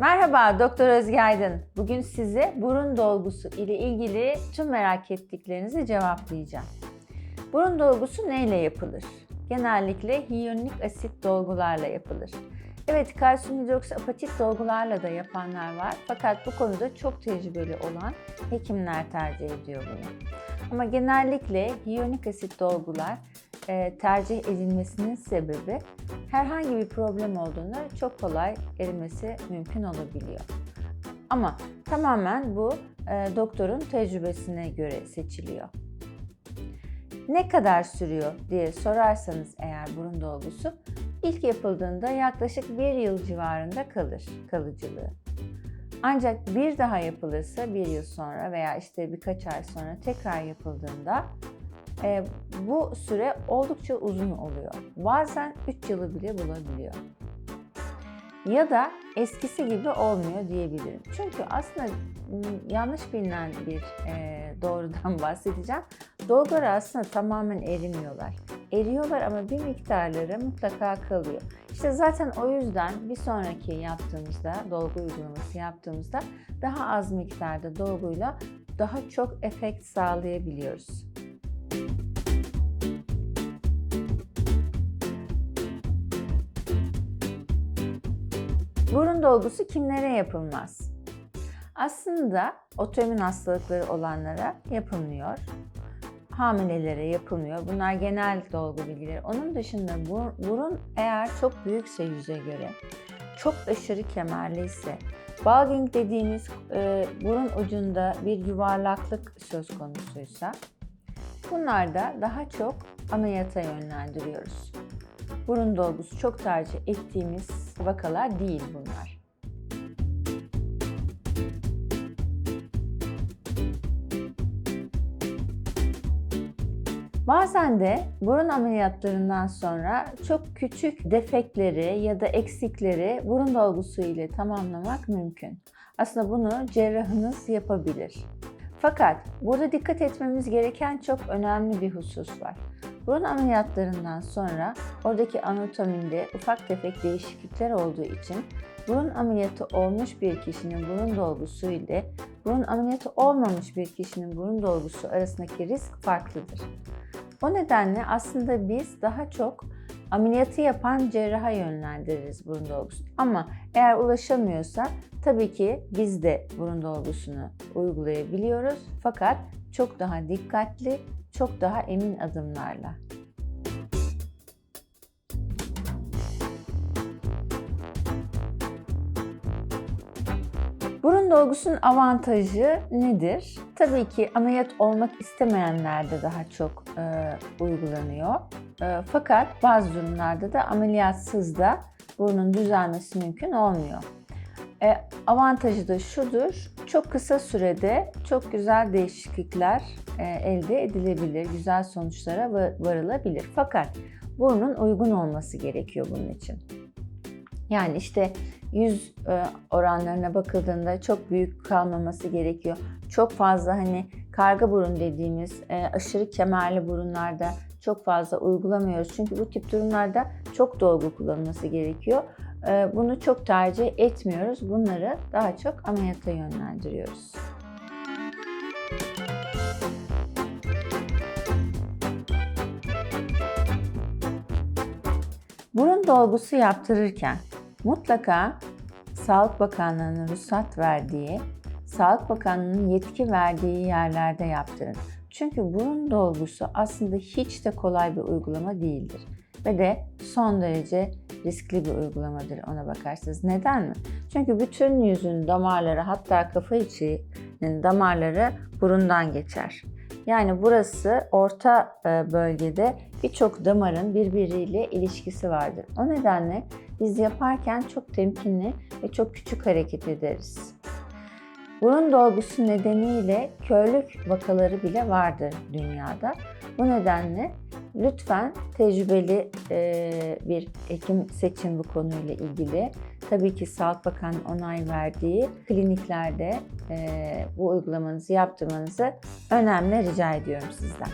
Merhaba Doktor Özge. Bugün size burun dolgusu ile ilgili tüm merak ettiklerinizi cevaplayacağım. Burun dolgusu neyle yapılır? Genellikle hyaluronik asit dolgularla yapılır. Evet, kalsiyum hidroksiapatit dolgularla da yapanlar var. Fakat bu konuda çok tecrübeli olan hekimler tercih ediyor bunu. Ama genellikle hyaluronik asit dolgular tercih edilmesinin sebebi herhangi bir problem olduğunda çok kolay erimesi mümkün olabiliyor. Ama tamamen bu e, doktorun tecrübesine göre seçiliyor. Ne kadar sürüyor diye sorarsanız eğer burun dolgusu ilk yapıldığında yaklaşık bir yıl civarında kalır kalıcılığı. Ancak bir daha yapılırsa bir yıl sonra veya işte birkaç ay sonra tekrar yapıldığında e, bu süre oldukça uzun oluyor. Bazen 3 yılı bile bulabiliyor. Ya da eskisi gibi olmuyor diyebilirim. Çünkü aslında yanlış bilinen bir e, doğrudan bahsedeceğim. Dolgular aslında tamamen erimiyorlar. Eriyorlar ama bir miktarları mutlaka kalıyor. İşte zaten o yüzden bir sonraki yaptığımızda, dolgu uygulaması yaptığımızda daha az miktarda dolguyla daha çok efekt sağlayabiliyoruz. Burun dolgusu kimlere yapılmaz? Aslında otoimmün hastalıkları olanlara yapılmıyor. Hamilelere yapılmıyor. Bunlar genel dolgu bilgileri. Onun dışında burun eğer çok büyükse yüze göre, çok aşırı kemerli ise, bulging dediğimiz e, burun ucunda bir yuvarlaklık söz konusuysa, bunlarda daha çok ameliyata yönlendiriyoruz burun dolgusu çok tercih ettiğimiz vakalar değil bunlar. Bazen de burun ameliyatlarından sonra çok küçük defekleri ya da eksikleri burun dolgusu ile tamamlamak mümkün. Aslında bunu cerrahınız yapabilir. Fakat burada dikkat etmemiz gereken çok önemli bir husus var. Burun ameliyatlarından sonra oradaki anatominde ufak tefek değişiklikler olduğu için burun ameliyatı olmuş bir kişinin burun dolgusu ile burun ameliyatı olmamış bir kişinin burun dolgusu arasındaki risk farklıdır. O nedenle aslında biz daha çok ameliyatı yapan cerraha yönlendiririz burun dolgusunu. Ama eğer ulaşamıyorsa tabii ki biz de burun dolgusunu uygulayabiliyoruz. Fakat çok daha dikkatli çok daha emin adımlarla. Burun dolgusunun avantajı nedir? Tabii ki ameliyat olmak istemeyenlerde daha çok e, uygulanıyor. E, fakat bazı durumlarda da ameliyatsız da burnun düzelmesi mümkün olmuyor. E, avantajı da şudur, çok kısa sürede çok güzel değişiklikler e, elde edilebilir, güzel sonuçlara varılabilir. Fakat burnun uygun olması gerekiyor bunun için. Yani işte yüz e, oranlarına bakıldığında çok büyük kalmaması gerekiyor. Çok fazla hani karga burun dediğimiz e, aşırı kemerli burunlarda çok fazla uygulamıyoruz. Çünkü bu tip durumlarda çok dolgu kullanılması gerekiyor. Ee, bunu çok tercih etmiyoruz. Bunları daha çok ameliyata yönlendiriyoruz. Burun dolgusu yaptırırken mutlaka Sağlık Bakanlığı'nın ruhsat verdiği, Sağlık Bakanlığı'nın yetki verdiği yerlerde yaptırın. Çünkü burun dolgusu aslında hiç de kolay bir uygulama değildir ve de son derece riskli bir uygulamadır ona bakarsanız. Neden mi? Çünkü bütün yüzün damarları hatta kafa içinin damarları burundan geçer. Yani burası orta e, bölgede birçok damarın birbiriyle ilişkisi vardır. O nedenle biz yaparken çok temkinli ve çok küçük hareket ederiz. Burun dolgusu nedeniyle körlük vakaları bile vardır dünyada. Bu nedenle lütfen tecrübeli e, bir hekim seçin bu konuyla ilgili. Tabii ki Sağlık Bakanı onay verdiği kliniklerde bu uygulamanızı yaptırmanızı önemli rica ediyorum sizden.